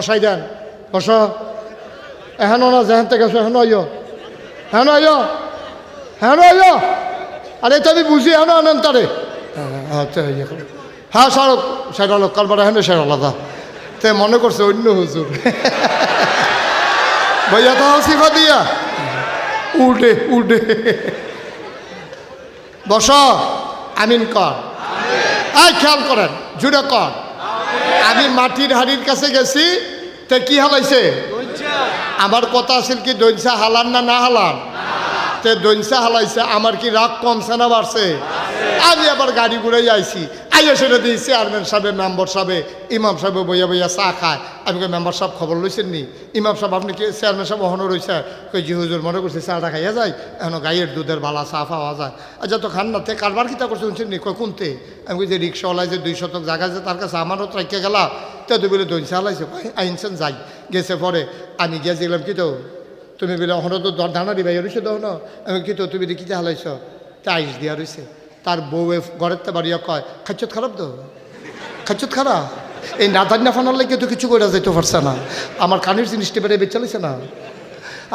বসাই দেন বস এহেন না যেহেন থেকে হেন আইয়। হেন আইয়। হেন আইয়। আরে তো আমি বুঝি হেন আনেন তারে। আচ্ছা। হ্যাঁ সড়ক সেটা লোক কালবার হেন সেটা আলাদা। তে মনে করছে অন্য হুজুর। ভাইয়া তো সিফা দিয়া। উল্টে উল্টে। বস। আমিন কর। এই, খেয়াল করেন, জুড়ে কর। আমি মাটির হাড়ির কাছে গেছি তে কি হালাইছে? আমার কথা আছিল কি দৈনসা হালান না না হালান? তে দৈনসা হালাইছে আমার কি রাগ কমছে না বাড়ছে? আমি আবার গাড়ি ঘুরে আইছি। আইয়া সেটা দিই চেয়ারম্যান সাহেব মেম্বার সাহেব, ইমাম সাহেব বইয়া বইয়া চা খায়। আমি কই, মেম্বার সাহেব খবর লইছেন নি? ইমাম সাহেব, আপনি কি চেয়ারম্যান সাহেব অহনো রয়েছে কই, জি হুজুর, মনে করছে চাটা খাইয়া যায়, এখন গাইয়ের দুধের বালা চা পাওয়া যায়। আচ্ছা তো খান না, তে কারবার কিতা করছে শুনছেন নি? কই, কোনতে? আমি কই, যে রিক্সাওয়ালায় যে দুই শতক জায়গা আছে তার কাছে আমারও ট্রাইকে গেলা। তে তুই বলে দইন চালাইছে। আইনছেন যাই। গেছে পরে, আমি গিয়ে দেখলাম কি তো? তুমি বলে, অহনো তো দর ধানা দিবাই রয়েছে দহন আমি কি তো, তুমি কিতা হালাইছ? তা আইস দিয়া রয়েছে তার বউয়ে ঘরের তে বাড়িয়া কয় খাচ্ছত খারাপ তো? খাচ্ছত খারাপ? এই নাদান না ফানার লাগে তো কিছু করে যেতে পারছে না। আমার কানের জিনিসটা বেড়ে বেচালিছে না।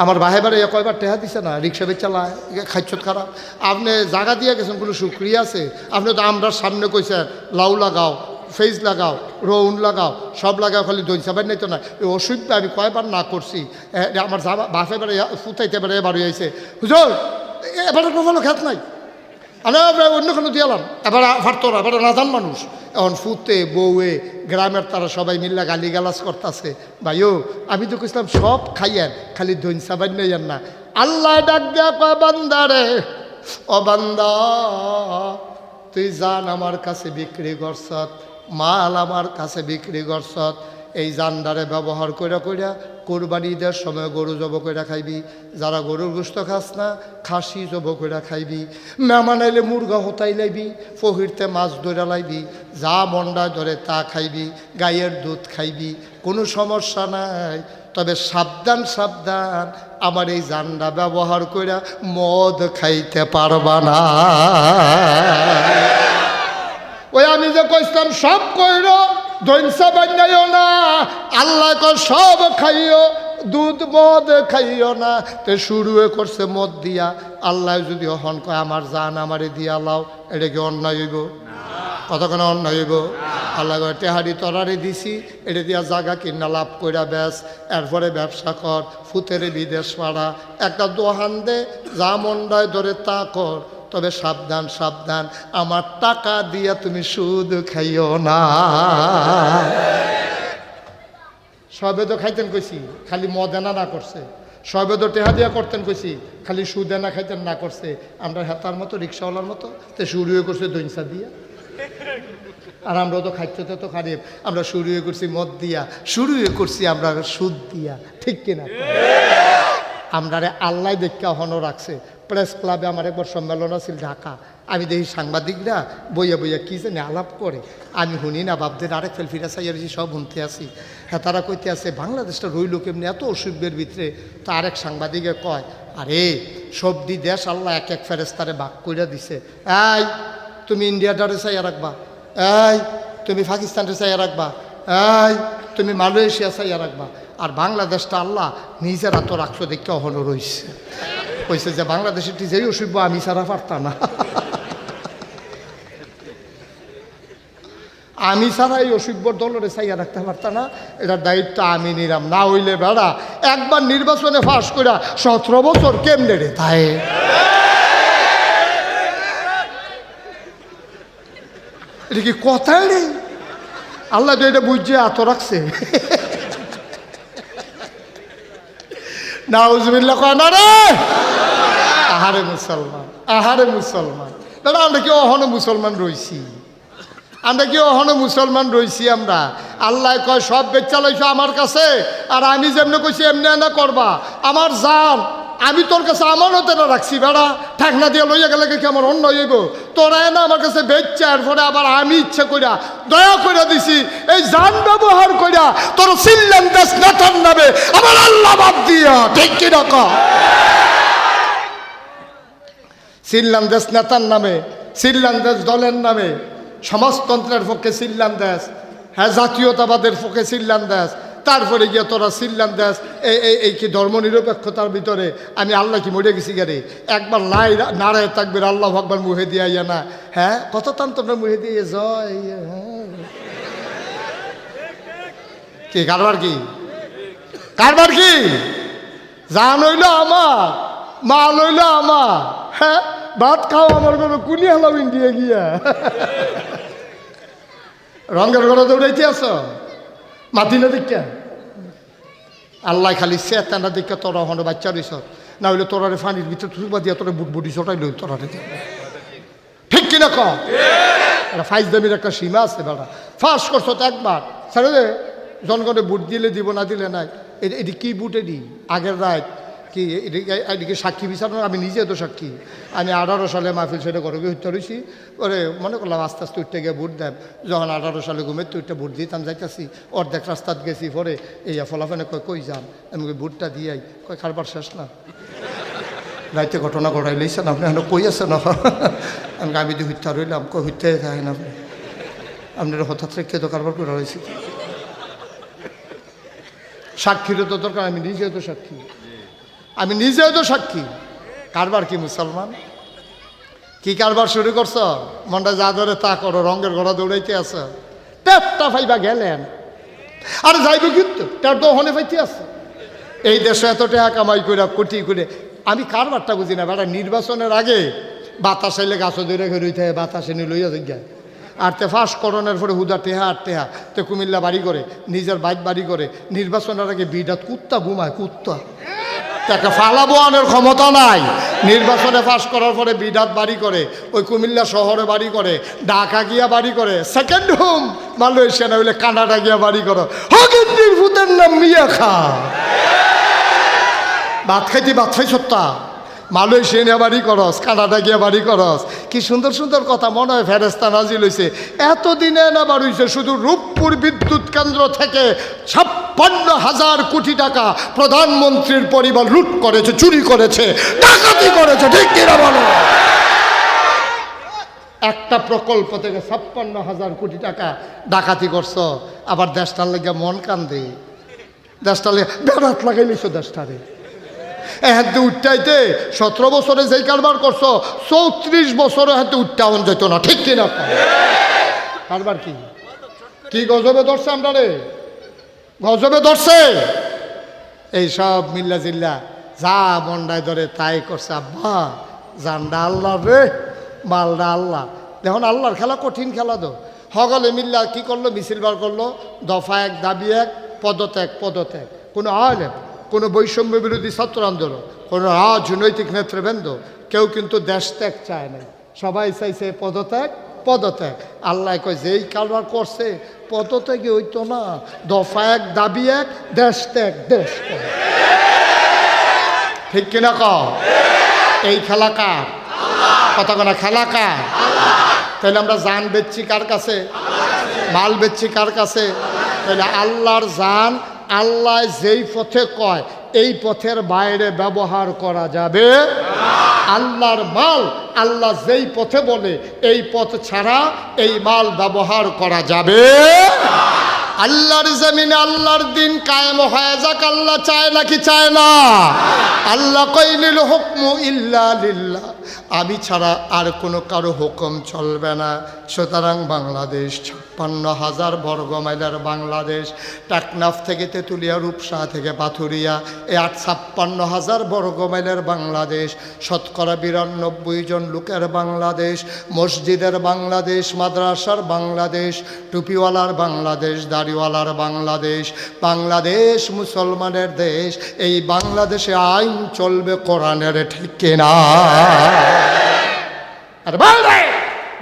আমার বাহে বাড়ে কয়বার টেহা দিছে না, রিক্সা বেচালায় খাচ্ছত খারাপ। আপনি জায়গা দিয়ে গেছেন, কোনো সুক্রিয়া আছে? আপনি তো আমরা সামনে কইছেন লাউ লাগাও ফেস লাগাও, রৌন লাগাও, সব লাগাও, খালি দই সাবাই নাই তো না। এই অসুবিধা আমি কয়বার না করছি। আমার বাপে বেড়ে ফুতাইতে বেড়ে বাড়ি আইছে। হুজুর এবার কোনো খেত নাই? আমি আমরা অন্য কোনো দিয়ালাম এবার ফারতো না এবার নাজান মানুষ। এখন ফুতে, বউয়ে, গ্রামের তারা সবাই মিল্লা গালি গালাজ করতেছে। ভাইও, আমি তো কইছিলাম সব খাইয়েন, খালি ধৈন সাবান নেইয়েন না। আল্লাহ ডাক দেয়া বান্দারে ও বান্দা, তুই জান আমার কাছে বিক্রি করছত, মাল আমার কাছে বিক্রি করছত এই জান্ডারে ব্যবহার করে কইরা কোরবানি ঈদের সময় গরু জব কইরা খাইবি, যারা গরুর গোস্ত খাস না, খাসি জব কইরা খাইবি। মেহমান আইলে মুরগা হতাই লাইবি ফহিরতে মাছ ধরে লাইবি, যা মন্ডায় ধরে তা খাইবি, গাইয়ের দুধ খাইবি, কোনো সমস্যা নাই। তবে সাবধান সাবধান, আমার এই জান্ডা ব্যবহার কইরা মদ খাইতে পারবা না। ওই আমি যে কইতাম সব কইর না, আল্লাহ সব খাইও, দুধ মদ খাইও না। তে শুরুয়ে করছে মদ দিয়া, আল্লাহ যদি হন কয়, আমার জান আমারে দিয়া লাও, এটা কি অন্যায় হইব? কতক্ষণ অন্যায় হইব। আল্লাহ টেহারি তরারে দিছি, এটা দিয়া জাগা কিনা, লাভ কইরা বেস এরপরে ব্যবসা কর, ফুতেরে বিদেশ পাড়া। একটা দোহান দে, যা মন্ডায় ধরে তা কর। তবে সাবধান সাবধান। আমার টাকা দিয়া তুমি সুদ খাইও না। সবে তো খাইতেন কইছি, খালি মদেনা না করছে। সবে তো টেহা দিয়া করতেন কইছি, খালি সুদেনা খাইতেন না করছে। আমরা হেতার মতো, রিক্সাওয়ালার মতো, তে শুরুয়ে করছে দইনসা দিয়া। আর আমরা তো খাইতে তো খারিফ আমরা শুরুয়ে করছি মদ দিয়া শুরুয়ে করছি আমরা সুদ দিয়া। ঠিক কিনা? আমরা আল্লাহ দেখা হনো রাখছে। প্রেস ক্লাবে আমার একবার সম্মেলন আছিল ঢাকা। আমি দেখি সাংবাদিকরা বইয়া বইয়া কী জানি আলাপ করে। আমি শুনি না, বাপদের আরেক ফেল ফিরা চাইয়াছি সব শুনতে আসি হ্যাঁ তারা কইতে আছে, বাংলাদেশটা রইল কেমনি? এত অসুখের ভিতরে। তো আরেক সাংবাদিকে কয়, আরে, সবদি দেশ আল্লাহ এক এক ফেরেস্তারে বাক কইরা দিছে। এই, তুমি ইন্ডিয়াটারে চাইয়া রাখবা। এই, তুমি পাকিস্তানরে চাইয়া রাখবা। এই, তুমি মালয়েশিয়া চাইয়া রাখবা। আর বাংলাদেশটা আল্লাহ নিজেরা তো রাখছো দেখে অহনো রইছে। কইছে যে বাংলাদেশের টি যেই অসুখ আমি ছাড়া পারতাম না। আমি ছাড়া এই অসুখবর দলরে চাইয়া রাখতে পারতাম না। এটার দায়িত্ব আমি নিলাম। না হইলে বেড়া, একবার নির্বাচনে ফাঁস করে সতেরো বছর কেমনে রে তাই? এটা কি কথাই নেই? আল্লাহ তো এটা বুঝছে এত রাখছে। নাউজবিল্লা কয় না রে আহারে মুসলমান আহারে মুসলমান। দাদা, আমরা কি অহনো মুসলমান রইছি? আমরা কি অহনো মুসলমান রইছি আমরা? আল্লাহ কয়, সব বেচালাইছো আমার কাছে, আর আমি যেমনি কইছি, এমনি এনে করবা। আমার জান আমি তোর কাছে আমানতে না রাখছি, বেড়া। ঠাকনা দিয়ে লইয়া গেলে কি আমার অন্য হইব? তোরা না আমার কাছে বেচছে এরপরে আবার আমি ইচ্ছে কইরা, দয়া করে দিছি, এই যান ব্যবহার কইরা তোর সিল্লাম দেশ নেতার নামে আমার আল্লাহ বাদ দিয়া, ঠিক কি রকম সিল্লাম দেশ নেতার নামে সিল্লাম দেশ দলের নামে, সমাজতন্ত্রের পক্ষে সিল্লাম দেশ হ্যাঁ জাতীয়তাবাদের পক্ষে সিল্লাম দেশ তারপরে গিয়ে তোরা সিল্লাম দাস, এই এই এই কি ধর্ম নিরপেক্ষতার ভিতরে আমি আল্লাহ কি মরে গেছি গেরে? একবার লাই নারায় থাকবে আল্লাহ ভগবান মুহে দিয়া ইয়া না। হ্যাঁ? কত তান তোমরা মুহে দিয়ে জয় হ্যাঁ। কি, কারবার কি? কারবার কি? জান হইল আমার মাল হইল আমার হ্যাঁ? ভাত খাও আমার কোনো কুনি হলাম ইন্ডিয়া গিয়া। রঙের ঘরে দৌড়াইতে আস। মাতি না দেখা। আল্লাহ খালি চেতানা দেখা তোরা হন বাচ্চা রইস না হইলে তোরারে ফানির ভিতরে থুবা দিয়া তোরা বুট বুটি চটাই লই তোরারে। ঠিক কিনা ক ফাইজ দামির একটা সীমা আছে বেড়া। ফাঁস করছ তো একবার। ছেড়ে জনগণে বুট দিলে দিব, না দিলে নাই। এটি কি বুটে দি আগের রাত কি এদিকে সাক্ষী বিচার আমি নিজে তো সাক্ষী। আমি আঠারো সালে মাহফিল সেটা করে উঠতে রয়েছি ওরে, মনে করলাম আস্তে আস্তে উঠতে গিয়ে বুট দেন। যখন আঠারো সালে ঘুমের তো উঠতে বুট দিতাম, যাইতাছি, অর্ধেক রাস্তাত গেছি, পরে এই ফলাফানে কয়, কই যান আমি কই বুটটা দিয়াই। কয়, কারবার শেষ না। রাইতে ঘটনা ঘটাই লইছেন আপনি, এখন কই আছেন? আমি আমি যদি হত্যা রইলাম, কই হত্যা থাকেন আপনি আপনার হঠাৎ রেখে তো কারবার করে রয়েছি সাক্ষীরও তো দরকার, আমি নিজেও তো সাক্ষী। আমি নিজেও তো সাক্ষী। কারবার কি মুসলমান? কি কারবার শুরু করছ? মনটা যা ধরে তা করো, রঙের ঘোড়া দৌড়াইতে আছে। পেটটা ফাইবা গেলেন। আর যাইব কিন্তু তার তো হনে পাইতে আছে। এই দেশে এত টাকা কামাই করে কোটি করে, আমি কারবারটা বুঝি না বেটা নির্বাচনের আগে বাতাস এলে গাছ ধরে ঘরে হইতে বাতাস এনে লইয়া যাই আর তে ফাঁস করণের পরে হুদা টেহা, আর টেহা। তে কুমিল্লা বাড়ি করে, নিজের বাইক বাড়ি করে, নির্বাচনের আগে বিডাত কুত্তা ঘুমায়, কুত্তা। তাকে ফালাবো আনার ক্ষমতা নাই। নির্বাচনে পাশ করার পরে বিডাত বাড়ি করে, ওই কুমিল্লা শহরে বাড়ি করে, ঢাকা গিয়া বাড়ি করে সেকেন্ড হোম মালয়েশিয়া না হইলে কানাডা গিয়া বাড়ি করো। হকিন্দির ভূতের নাম মিয়া খা। ভাত খাইতে ভাত খাই সত্তা মালয়েশিয়া নিয়ে বাড়ি করস, কানাডা গিয়া বাড়ি করস। কি সুন্দর সুন্দর কথা মনে হয় ফেরেস্তা নাজিল হয়েছে এতদিনে না বাড়িছে শুধু রূপপুর বিদ্যুৎ কেন্দ্র থেকে ছাপ্পান্ন হাজার কোটি টাকা প্রধানমন্ত্রীর পরিবার লুট করেছে, চুরি করেছে, ডাকাতি করেছে, ঠিক কিনা বলো? একটা প্রকল্প থেকে ছাপ্পান্ন হাজার কোটি টাকা ডাকাতি করছ, আবার দেশটার লেগে মন কান্দে। দেশটা লেগে বেড়াত লাগাইলিছো দেশটারে। এহাতে উঠটাইতে সতেরো বছরে যেই কারবার করছ, চৌত্রিশ বছরে হাতে উঠটাউন যেত না, ঠিক কিনা? কারবার কি? কি গজবে ধরছে আমরা রে গজবে ধরছে? এই সব মিল্লা জিল্লা যা মন্ডায় ধরে তাই করছে, আব্বা, জানডা আল্লাহ রে, মালডা আল্লাহ। দেখুন, আল্লাহর খেলা কঠিন খেলা তো। হগলে মিল্লা কি করল? মিছিল বার করল, দফা এক, দাবি এক, পদত্যাগ পদত্যাগ। কোনো আলেম, কোনো বৈষম্য বিরোধী ছাত্র আন্দোলন, কোনো রাজনৈতিক নেতৃবৃন্দ, কেউ কিন্তু দেশ ত্যাগ চায় না সবাই চাইছে পদত্যাগ পদত্যাগ। আল্লাহ কয়, যেই কারবার করছে পদত্যাগে হইতো না। দফা এক, দাবি এক, দেশ ত্যাগ, দেশ ঠিক কিনা ক এই খেলা কার? কথা কোনা খেলা কার? তাহলে আমরা জান বেচছি কার কাছে? মাল বেচছি কার কাছে? তাহলে আল্লাহর জান আল্লাহ যেই পথে কয়, এই পথের বাইরে ব্যবহার করা যাবে আল্লাহর মাল আল্লাহ যেই পথে বলে এই পথ ছাড়া এই মাল ব্যবহার করা যাবে আল্লাহর জমিনে আল্লাহর দিন কায়েম হয়ে যাক, আল্লাহ চায় নাকি চায় না। আল্লাহ কইলিল হুকমু ইল্লা লিল্লাহ। আমি ছাড়া আর কোনো কারও হুকুম চলবে না। সুতরাং বাংলাদেশ, ছাপ্পান্ন হাজার বর্গ মাইলের বাংলাদেশ, টাকনাফ থেকে তেঁতুলিয়া, রূপসা থেকে পাথুরিয়া এই আট ছাপ্পান্ন হাজার বর্গ মাইলের বাংলাদেশ, শতকরা বিরানব্বই জন লোকের বাংলাদেশ, মসজিদের বাংলাদেশ, মাদ্রাসার বাংলাদেশ, টুপিওয়ালার বাংলাদেশ দাড়িওয়ালার বাংলাদেশ বাংলাদেশ মুসলমানের দেশ এই বাংলাদেশে আইন চলবে কোরআনের ঠিক কিনা? আর বাইরে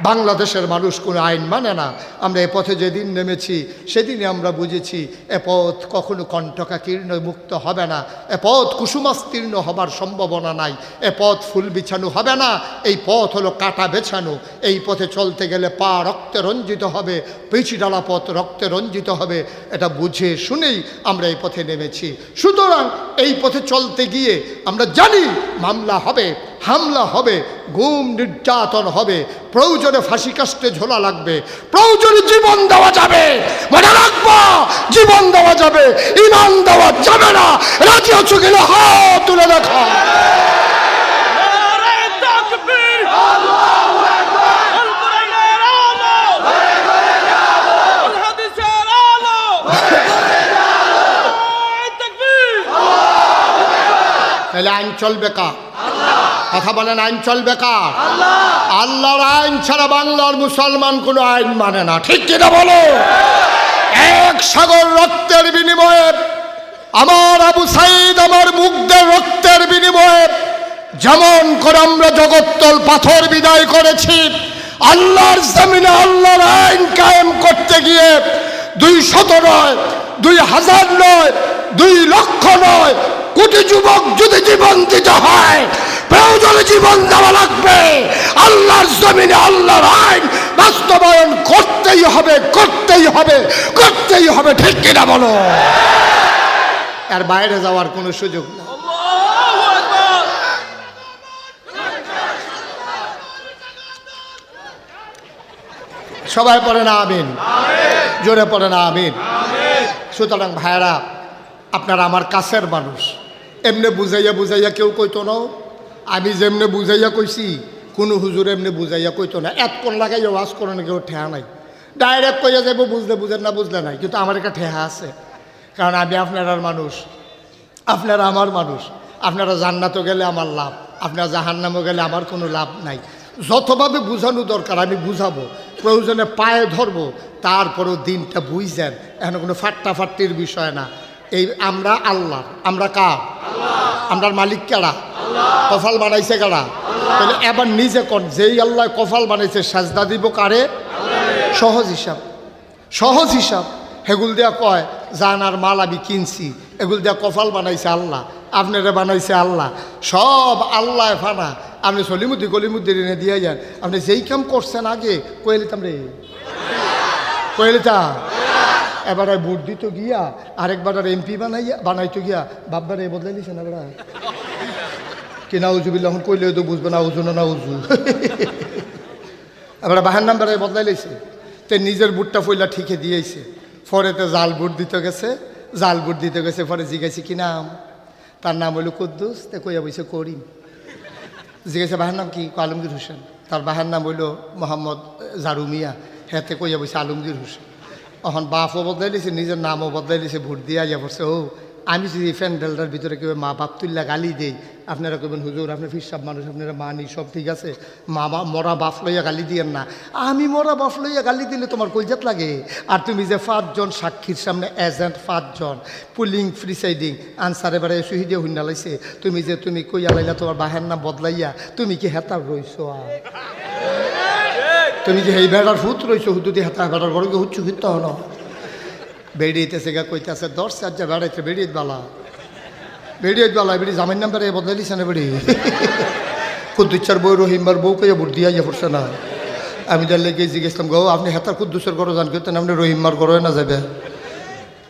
বাংলাদেশের মানুষ কোনো আইন মানে না। আমরা এ পথে যেদিন নেমেছি, সেদিনই আমরা বুঝেছি, এ পথ কখনো কণ্ঠকাকীর্ণ মুক্ত হবে না। এ পথ কুসুমাস্তীর্ণ হবার সম্ভাবনা নাই। এ পথ ফুল বিছানো হবে না। এই পথ হলো কাটা বেছানো। এই পথে চলতে গেলে পা রক্তে রঞ্জিত হবে পিছি ডালা পথ রক্তে রঞ্জিত হবে। এটা বুঝে শুনেই আমরা এই পথে নেমেছি। সুতরাং এই পথে চলতে গিয়ে আমরা জানি মামলা হবে। হামলা হবে গুম নির্যাতন হবে প্রয়োজনে ফাঁসি কাস্টে ঝোলা লাগবে প্রয়োজনে জীবন দেওয়া যাবে মনে রাখব জীবন দেওয়া যাবে ইমান দেওয়া যাবে না রাজি হচ্ছে গেলে হাত তুলে দেখা। তাহলে আইন চলবে কার? কথা বলেন আইন চলবে কার? আল্লাহর আইন ছাড়া বাংলার মুসলমান কোনো আইন মানে না। ঠিক কিনা বলো? এক সাগর রক্তের বিনিময়ে, আমার আবু সাইদ আমার মুগ্ধের রক্তের বিনিময়ে যেমন করে আমরা জগত্তল পাথর বিদায় করেছি, আল্লাহর জমিনে আল্লাহর আইন কায়েম করতে গিয়ে দুই শত নয়, দুই হাজার নয়, দুই লক্ষ নয় কোটি যুবক যদি জীবন দিতে হয় প্রয়োজনে জীবন দেওয়া লাগবে। আল্লাহর জমিনে আল্লাহর আইন বাস্তবায়ন করতেই হবে করতেই হবে করতেই হবে। ঠিক কিনা বলো? আর বাইরে যাওয়ার কোনো সুযোগ নেই। সবাই পড়ে না আমিন। জোরে পড়ে না আমিন। সুতরাং ভাইয়েরা, আপনারা আমার কাছের মানুষ। এমনি বুঝাইয়া বুঝাইয়া কেউ কইতো না আমি যেমনি বুঝাইয়া কইছি, কোনো হুজুর এমনি বুঝাইয়া কইতো না। এত কোন লাগাইয়া ওয়াজ করে না কেউ ঠেহা নাই। ডাইরেক্ট কইয়া যাব বুঝলে বুঝেন না বুঝলে নাই। কিন্তু আমার একটা ঠেহা আছে। কারণ আমি আপনার মানুষ। আপনারা আমার মানুষ। আপনারা জান্নাতও গেলে আমার লাভ। আপনারা জাহান্নামও গেলে আমার কোনো লাভ নাই। যতভাবে বুঝানো দরকার, আমি বুঝাবো। প্রয়োজনে পায়ে ধরবো। তারপরও দিনটা বুঝছেন এখন কোনো ফাট্টা ফাট্টির বিষয় না। এই আমরা আল্লাহ। আমরা কার? আমরার মালিক কারা? কফাল বানাইছে কারা? তাহলে এবার নিজে কর যেই আল্লাহ কফাল বানাইছে, সাজদা দিব কারে? সহজ হিসাব। সহজ হিসাব। হেগুল দিয়া কয়, জান আর মাল আমি কিনছি। এগুল দিয়া কফাল বানাইছে আল্লাহ, আপনারে বানাইছে আল্লাহ। সব আল্লাহ ফানা। আপনি সলিমুদ্দি গলিমুদ্দি এনে দিয়ে যান। আপনি যেই কাম করছেন আগে কইলিতাম রে। কইলিতা এবার ভোট দিত গিয়া, আরেকবার আর এমপি বানাইয়া বানাইতো গিয়া, বাপবার এ বদলাই দিছে না বেড়া? কি না উজুবিল্লা এখন কইলে তো বুঝবে না উজু না উজু এবার বাহার নাম্বার বদলাই লাইছে তে নিজের বুটটা ফইলা ঠিকে দিয়েছে। পরেতে জাল বুট দিতে গেছে, জাল বুট দিতে গেছে পরে জিজ্ঞাসি, কি নাম? তার নাম হইল কুদ্দুস, তে কইয়া বইছে, করিম। জিজ্ঞাসা বাহার নাম কি? আলমগীর হোসেন। তার বাহার নাম হইল মোহাম্মদ জারুমিয়া হেতে কইয়া বইছে, আলমগীর হোসেন। এখন বাপও বদলাই দিছে নিজের নামও বদলাই দিছে ভোট দিয়া যা পড়ছে, ও আমি যদি প্যান্ডেলটার ভিতরে কেউ মা বাপ তুল্লা গালি দেই, আপনারা কবেন হুজুর আপনার ফিরসাব মানুষ, আপনারা মানি সব ঠিক আছে। মা বা, মরা বাপ লইয়া গালি দিয়েন না। আমি মরা বাপ লইয়া গালি দিলে তোমার কলজাত লাগে? আর তুমি যে পাঁচজন সাক্ষীর সামনে এজেন্ট পাঁচজন পুলিং প্রিসাইডিং আনসার এবারে সুহিদে হুন্না লাইছে, তুমি যে, তুমি কইয়া লাইলা তোমার বাহের নাম বদলাইয়া, তুমি কি হেতার রইছো তুমি যে এই বেড়ার ফুত রইছো? হুদুদি হেতা বেড়ার বড় হুচ্ছু ফিরতে হলো বেড়িয়েতেছে গা, কইতেছে, দশ চার যা বেড়াইতে বেড়িয়ে বালা। বেড়িয়ে বালা বেড়ি জামিন নাম্বারে বদলে দিছে না বেড়ি কুদ্দুচ্চার বই রহিমবার বউ কে ভোট দিয়া ইয়ে পড়ছে না। আমি তার লেগে জিজ্ঞেসলাম গো, আপনি হেতার কুদ্দুসের ঘরে যান কিন্তু আপনি রহিমবার ঘরে না যাবে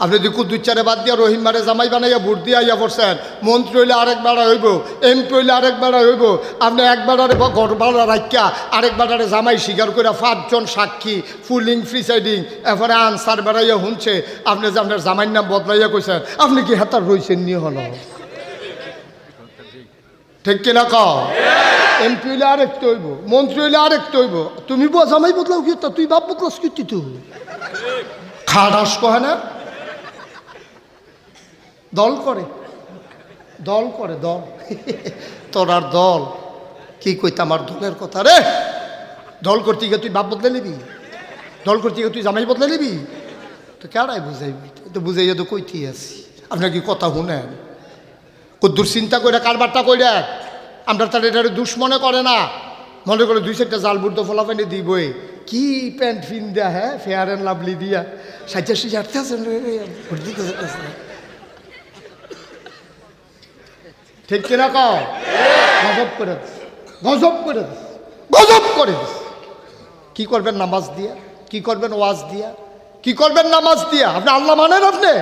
আপনি যদি কুদ্দুচ্চারে বাদ দিয়া রহিমারে জামাই বানাইয়া ভোট দিয়া ইয়া পড়ছেন মন্ত্রী হইলে আরেক বেড়া হইব, এমপি হইলে আরেক বেড়া হইব, আপনি এক বেড়ারে ঘর বাড়া রাখিয়া আরেক বেড়ারে জামাই স্বীকার করে পাঁচজন সাক্ষী, ফুলিং, প্রিসাইডিং, এরপরে আনসার বেড়াইয়া শুনছে আপনি যে আপনার জামাইর নাম বদলাইয়া কইছেন, আপনি কি হেতার রইছেন নিয়ে হল? ঠিক কিনা ক এমপি হইলে আরেকটা হইব, মন্ত্রী হইলে আরেকটা হইব, তুমি জামাই বদলাও কি তুই বাপ বদলাস কি তুই? খাটাস কহে না? দল করে। দল করে, দল। তোর আর দল। কি কইতে আমার দলের কথা রে? দল করতে গিয়ে তুই বাপ বদলে নিবি? দল করতে গিয়ে তুই জামাই বদলে নিবি? তো কেডাই বুঝাইবি? তো বুঝাইয়া তো কইতে আছি। আপনার কি কথা শুনেন? কদ্দুর চিন্তা করে কারবারটা করে আমরা তার এটা দুশ্মনে করে না। মনে করে দুই চারটা জাল বুদ্ধ ফলাফানি দিবই। কি প্যান্ট ফিন দেয়া হ্যাঁ? ফেয়ার অ্যান্ড লাভলি দিয়া। সিজা আছেন ঠিক কিনা কও? গজব করে দিস। গজব করে দিস। গজব করে দিস। কি করবেন নামাজ দিয়া? কি করবেন ওয়াজ দিয়া? কি করবেন নামাজ দিয়া? আপনি আল্লাহ মানেন আপনি?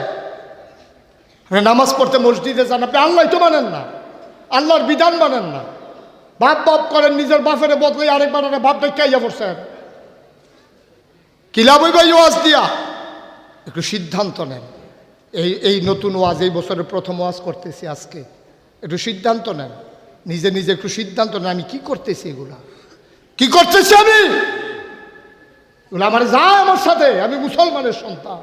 আপনি নামাজ পড়তে মসজিদে যান, আপনি আল্লাহ তো মানেন না। আল্লাহর বিধান মানেন না। বাপ বাপ করেন, নিজের বাপের বদলে আরেকবার আরে বাপ দেখাইয়া পড়ছেন। কি লাভ হইব এই ওয়াজ দিয়া? একটু সিদ্ধান্ত নেন। এই এই নতুন ওয়াজ, এই বছরের প্রথম ওয়াজ করতেছি আজকে। একটু সিদ্ধান্ত নেন। নিজে নিজে একটু সিদ্ধান্ত নেন, আমি কি করতেছি এগুলা? কি করতেছি আমি? এগুলো আমার যা আমার সাথে, আমি মুসলমানের সন্তান।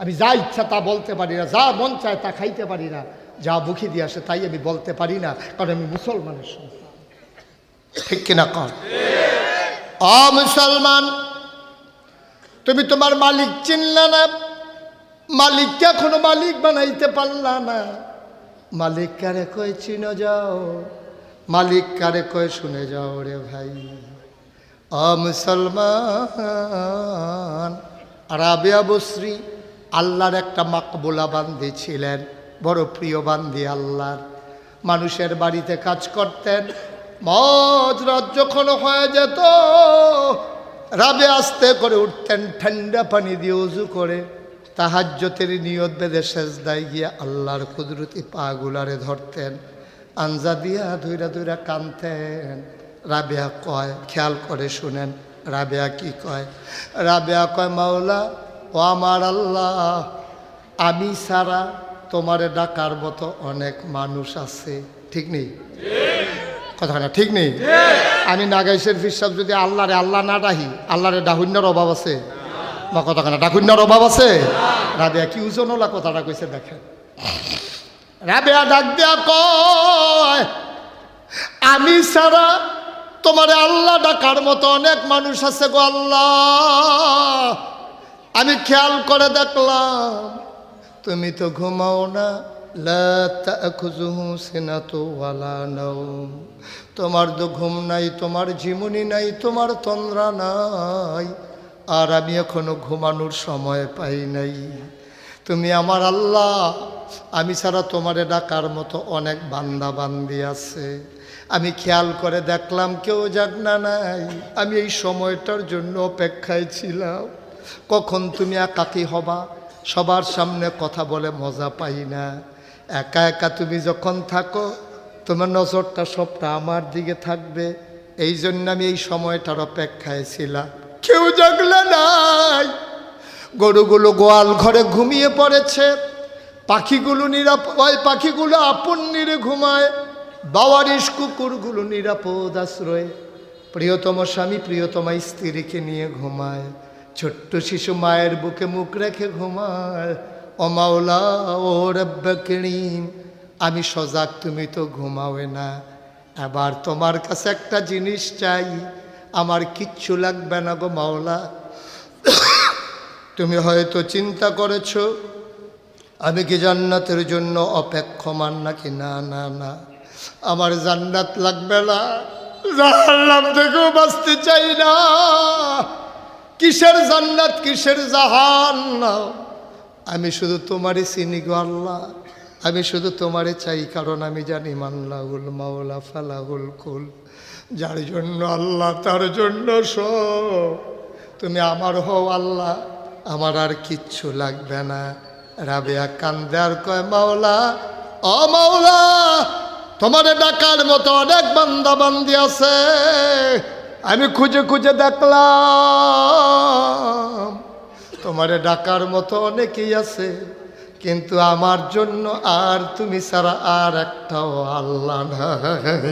আমি যা ইচ্ছা তা বলতে পারি না, যা মন চায় তা খাইতে পারি না। যা মুখে দিয়ে আসে তাই আমি বলতে পারি না, কারণ আমি মুসলমানের সন্তান। ঠিক কিনা কর অ, মুসলমান, তুমি তোমার মালিক চিনলা না, মালিককে এখনও মালিক বানাইতে পারলা না। মালিক কারে কয় চিন যাও? মালিক কারে কয় শুনে যাও রে ভাই? অ মুসলমান রাবিয়া বসরি আল্লাহর একটা মাকবুলা বান্দি ছিলেন, বড় প্রিয় বান্দি আল্লাহর। মানুষের বাড়িতে কাজ করতেন, মজ রাত যখন হয়ে যেত, রাবে আস্তে করে উঠতেন, ঠান্ডা পানি দিয়ে উজু করে। তাহাজ্যতের নিয়ত বেঁধে সেজদায় গিয়া আল্লাহর কুদরতি পাগুলারে ধরতেন। আঞ্জা দিয়া ধুইরা ধুইরা কানতেন। রাবেয়া কয়, খেয়াল করে শুনেন, রাবেয়া কি কয়? রাবেয়া কয়, মাওলা, ও আমার আল্লাহ, আমি সারা তোমারে ডাকার মতো অনেক মানুষ আছে। ঠিক নেই? কথা না, ঠিক নেই? আমি নাগাইশের ফিসাব যদি আল্লাহরে আল্লাহ না ডাহি, আল্লাহরে ডাহুন্যার অভাব আছে। বা কথা না। ডাকুন্যার অভাব আছে? রাবেয়া কি ওজনলা কথাটা কইছে দেখেন। রাবেয়া ডাক দেয়া কয়, আমি সারা তোমার আল্লাহ ডাকার মতো অনেক মানুষ আছে গো আল্লাহ। আমি খেয়াল করে দেখলাম, তুমি তো ঘুমাও না। তোমার তো ঘুম নাই, তোমার ঝিমুনি নাই, তোমার তন্দ্রা নাই। আর আমি এখনও ঘুমানোর সময় পাই নাই। তুমি আমার আল্লাহ, আমি ছাড়া তোমারে ডাকার মতো অনেক বান্দা বান্দি আছে। আমি খেয়াল করে দেখলাম কেউ জাগনা নাই। আমি এই সময়টার জন্য অপেক্ষায় ছিলাম। কখন তুমি একাকি হবা? সবার সামনে কথা বলে মজা পাই না। একা একা তুমি যখন থাকো, তোমার নজরটা সবটা আমার দিকে থাকবে। এই জন্য আমি এই সময়টার অপেক্ষায় ছিলাম। কেউ জাগলে নাই। গরুগুলো গোয়াল ঘরে ঘুমিয়ে পড়েছে। পাখিগুলো নিরাপদ পাখিগুলো আপন নিরে ঘুমায়। বাওয়ারিশ কুকুরগুলো নিরাপদ আশ্রয়ে। প্রিয়তম স্বামী প্রিয়তমা স্ত্রীকে নিয়ে ঘুমায়। ছোট্ট শিশু মায়ের বুকে মুখ রেখে ঘুমায়। ও মাওলা, ও রব্বা আমি সজাগ, তুমি তো ঘুমাওয়ে না। এবার তোমার কাছে একটা জিনিস চাই। আমার কিচ্ছু লাগবে না গো মাওলা। তুমি হয়তো চিন্তা করেছ, আমি কি জান্নাতের জন্য অপেক্ষমান নাকি? না না না। আমার জান্নাত লাগবে না। জাহান্নাম থেকেও বাঁচতে চাই না। কিসের জান্নাত, কিসের জাহান আমি শুধু তোমারই চিনি গো আল্লাহ। আমি শুধু তোমারে চাই, কারণ আমি জানি মাল্লাহুল মাওলা ফালাহুল কুল। যার জন্য আল্লাহ, তার জন্য সব। তুমি আমার হও আল্লাহ, আমার আর কিচ্ছু লাগবে না। রাবেয়া কান্দে আর কয়, মাওলা, অ মাওলা, তোমারে ডাকার মতো অনেক বান্দা বান্দি আছে। আমি খুঁজে খুঁজে দেখলাম, তোমারে ডাকার মতো অনেকেই আছে। কিন্তু আমার জন্য আর তুমি ছাড়া আর একটাও আল্লাহ নাই।